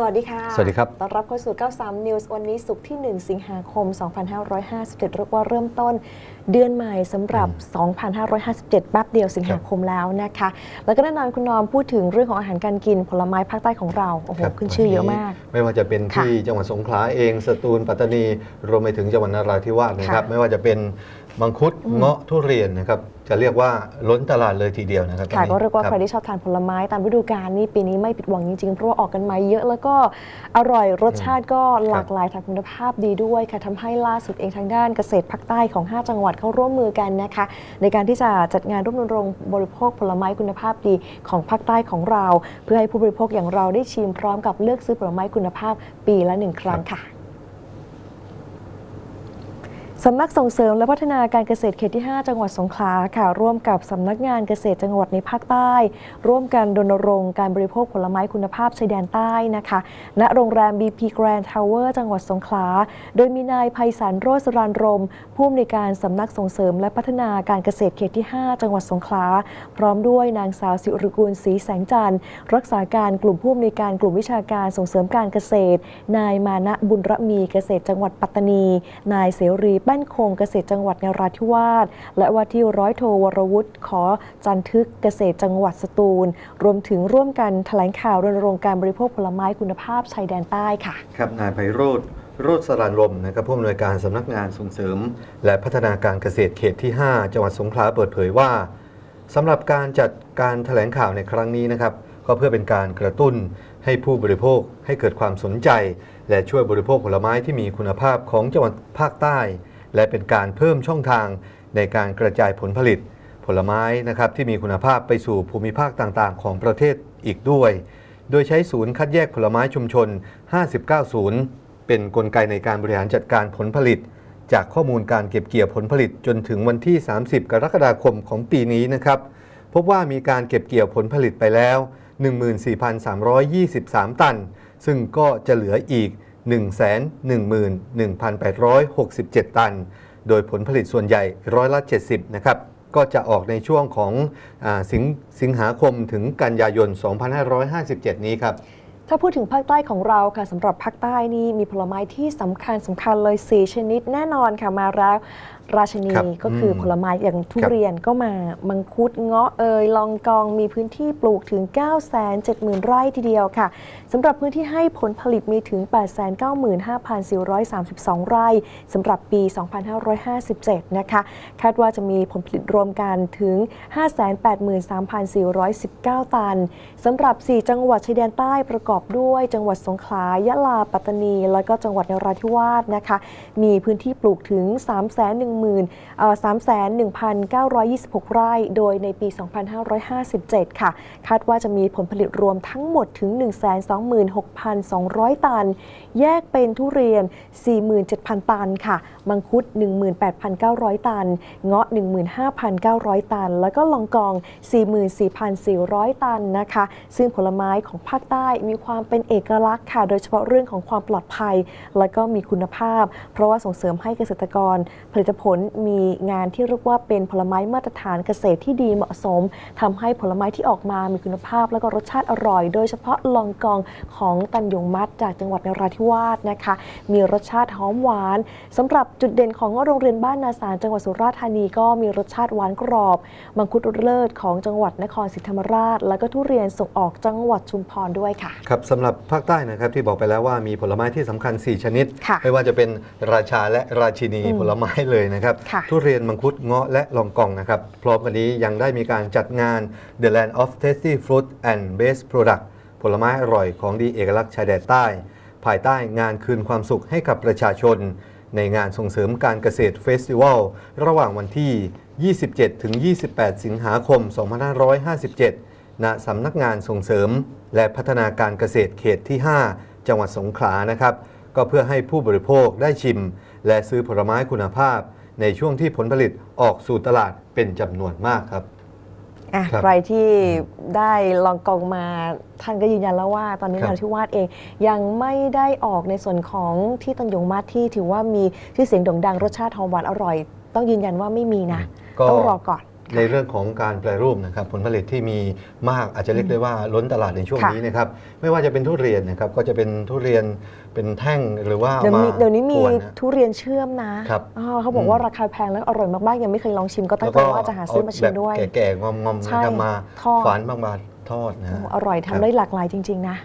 สวัสดีค่ะ สวัสดีครับ ต้อนรับเข้าสู่ 93 News วันนี้ศุกร์ที่ 1 สิงหาคม 2557เรียกว่าเริ่มต้นเดือนใหม่สำหรับ 2,557 แป๊บเดียวสิงหาคมแล้วนะคะ แล้วก็แน่นอนคุณนอมพูดถึงเรื่องของอาหารการกินผลไม้ภาคใต้ของเรา โอ้โหครับขึ้นชื่อเยอะมากวันนี้ไม่ว่าจะเป็นค่ะที่จังหวัดสงขลาเอง สตูล ปัตตานี รวมไปถึงจังหวัดนราธิวาสนะครับค่ะไม่ว่าจะเป็น มังคุดอืมเงาะทุเรียนนะครับจะเรียกว่าล้นตลาดเลยทีเดียวนะครับค่ะตอนนี้ก็เรียกว่าคบใครที่ชอบทานผลไม้ตามฤดูกาลนี่ปีนี้ไม่ผิดหวังจริงๆ เพราะว่าออกกันมาเยอะแล้วก็อร่อยรสชาติก็หลากหลายทางคุณภาพดีด้วยค่ะทำให้ล่าสุดเองทางด้านเกษตรภาคใต้ของ 5 จังหวัดเข้าร่วมมือกันนะคะ ในการที่จะจัดงานร่วมรณรงค์บริโภคผลไม้คุณภาพดีของภาคใต้ของเรา เพื่อให้ผู้บริโภคอย่างเราได้ชิมพร้อมกับเลือกซื้อผลไม้คุณภาพปีละหนึ่งครั้งค่ะ สำนักส่งเสริมและพัฒนาการเกษตรเขตที่ 5 จังหวัดสงขลาค่ะ ร่วมกับสำนักงานเกษตรจังหวัดในภาคใต้ ร่วมกันรณรงค์การบริโภคผลไม้คุณภาพชายแดนใต้นะคะ ณ โรงแรม BP Grand Tower จังหวัดสงขลา โดยมีนายไพศาลโรสรานรม ผู้อำนวยการสำนักส่งเสริมและพัฒนาการเกษตรเขตที่ 5 จังหวัดสงขลา พร้อมด้วยนางสาวสิริกุลศรีแสงจันทร์ รักษาการกลุ่มผู้อำนวยการกลุ่มวิชาการส่งเสริมการเกษตร นายมานะบุญระมีเกษตรจังหวัดปัตตานี นายเสรีแป้นคงเกษตรจังหวัดนราธิวาสและว่าที่ร้อยโทวรวุฒิขอจันทึกเกษตรจังหวัดสตูล รวมถึงร่วมกันแถลงข่าวรณรงค์การบริโภคผลไม้คุณภาพชายแดนใต้ค่ะ ครับนายไพโรธโรจน์สรานรมนะครับผู้อำนวยการสำนักงานส่งเสริม และพัฒนาการเกษตรเขตที่ 5 จังหวัดสงขลาเปิดเผยว่าสำหรับการจัดการแถลงข่าวในครั้งนี้นะครับ ก็เพื่อเป็นการกระตุ้นให้ผู้บริโภคให้เกิดความสนใจ และช่วยบริโภคผลไม้ที่มีคุณภาพของจังหวัดภาคใต้ และเป็นการเพิ่มช่องทางในการกระจายผลผลิต ผลไม้นะครับที่มีคุณภาพไปสู่ภูมิภาคต่างๆ ของประเทศอีกด้วย โดยใช้ศูนย์คัดแยกผลไม้ชุมชน 59 ศูนย์เป็นนกลไกในการบริหารจัดการผลผลิต จากข้อมูลการเก็บเกี่ยวผลผลิตจนถึงวันที่ 30 กรกฎาคมของปีนี้นะครับพบว่ามีการเก็บเกี่ยวผลผลิตไปแล้ว 14,323 ตัน ซึ่งก็จะเหลืออีก 111,867 ตัน โดยผลผลิตส่วนใหญ่ร้อยละ 70 นะครับ ก็จะออกในช่วงของอสงสิงหาคมถึงกันยายน 2557 นี้ครับ ถ้าพูดถึงภาคใต้ของเราค่ะสำหรับภาคใต้นี่มีผลไม้ที่สำคัญสำคัญเลย 4 ชนิดแน่นอนค่ะมาแล้วราชนีครับก็คืออมผลไม้อย่างทุครับเรียนก็มามังคุดเงาะเอยลองกองมีพื้นที่ปลูกถึง 9 7 0 0 0 0 ไร่ทีเดียวค่ะสำหรับพื้นที่ให้ผลผลิตมีถึง 895,432 ไร่สำหรับปี 2557 นะคะ คาดว่าจะมีผลผลิตรวมกันถึง 583,419 ตันสำหรับ 4 จังหวัดชายแดนใต้ประกอบอบด้วยจังหวัดสงขลายะลา ปัตตานี แล้วก็จังหวัดนราธิวาสนะคะ มีพื้นที่ปลูกถึง 3 1 0 0 0 31,926 ไร่ โดยในปี 2557 ค่ะ คาดว่าจะมีผลผลิตรวมทั้งหมดถึง 126,200 ตัน แยกเป็นทุเรียน 47,000 ตันค่ะ มังคุด 18,900 ตัน เงาะ 15,900 ตัน แล้วก็ลองกอง 44,400 ตันนะคะ ซึ่งผลไม้ของภาคใต้มีความความเป็นเอกลักษณ์ค่ะ โดยเฉพาะเรื่องของความปลอดภัย และก็มีคุณภาพ เพราะว่าส่งเสริมให้เกษตรกร ผลิตผลมีงานที่เรียกว่าเป็นผลไม้มาตรฐานเกษตรที่ดีเหมาะสมทำให้ผลไม้ที่ออกมามีคุณภาพ แล้วก็รสชาติอร่อย โดยเฉพาะลองกองของตันยงมัดจากจังหวัดนราธิวาสนะคะ มีรสชาติหอมหวานสำหรับจุดเด่นของโรงเรียนบ้านนาสารจังหวัดสุราษฎร์ธานีก็มีรสชาติหวานกรอบมังคุดรสเลิศของจังหวัดนครศรีธรรมราช แล้วก็ทุเรียนส่งออกจังหวัดชุมพรด้วยค่ะครับสำหรับภาคใต้นะครับที่บอกไปแล้วว่ามีผลไม้ที่สำคัญ 4 ชนิดค่ะไม่ว่าจะเป็นราชาและราชินีอืมผลไม้เลยนะครับค่ะทุเรียนมังคุดเงาะและลองกองนะครับพร้อมกันนี้ยังได้มีการจัดงาน The Land of Tasty Fruit and Best Product ผลไม้อร่อยของดีเอกลักษณ์ชายแดนใต้ ภายใต้งานคืนความสุขให้กับประชาชน ในงานส่งเสริมการเกษตรเฟสติวัลระหว่างวันที่ 27ถึง28 สิงหาคม 2557ณสำนักงานส่งเสริม และพัฒนาการเกษตรเขตที่ 5 จังหวัดสงขลานะครับ ก็เพื่อให้ผู้บริโภคได้ชิม และซื้อผลไม้คุณภาพ ในช่วงที่ผลผลิตออกสู่ตลาดเป็นจำนวนมากครับอะครับใครที่ได้ลองกองมาท่านก็ยืนยันแล้วว่า ตอนนี้ครับนราธิวาสเองยังไม่ได้ออกในส่วนของที่ตันยงมาศที่ถือว่ามีชื่อเสียงโด่งดังรสชาติหอมหวานอร่อย ต้องยืนยันว่าไม่มีนะก็ต้องรอก่อน ในเรื่องของการแปรรูปนะครับผลผลิตที่มีมากอาจจะเรียกได้ว่าล้นตลาดในช่วงค่ะนี้นะครับไม่ว่าจะเป็นทุเรียนนะครับก็จะเป็นทุเรียนเป็นแท่งหรือว่าเดี๋ยวอามีมาเดี๋ยวนี้มีกวนนะทุเรียนเชื่อมนะครับอ๋อเขาบอกว่าอืมราคาแพงและอร่อยมากๆ ยังไม่เคยลองชิมก็ตั้งแล้วใจก็ว่าจะหาซื้อมาชิมด้วยแบบแก่ๆงอมๆใช่นะครับมาทอด ฝานบางๆทอดนะโอ้ฮะอร่อยครัทำบได้หลากหลายจริง ๆ นะ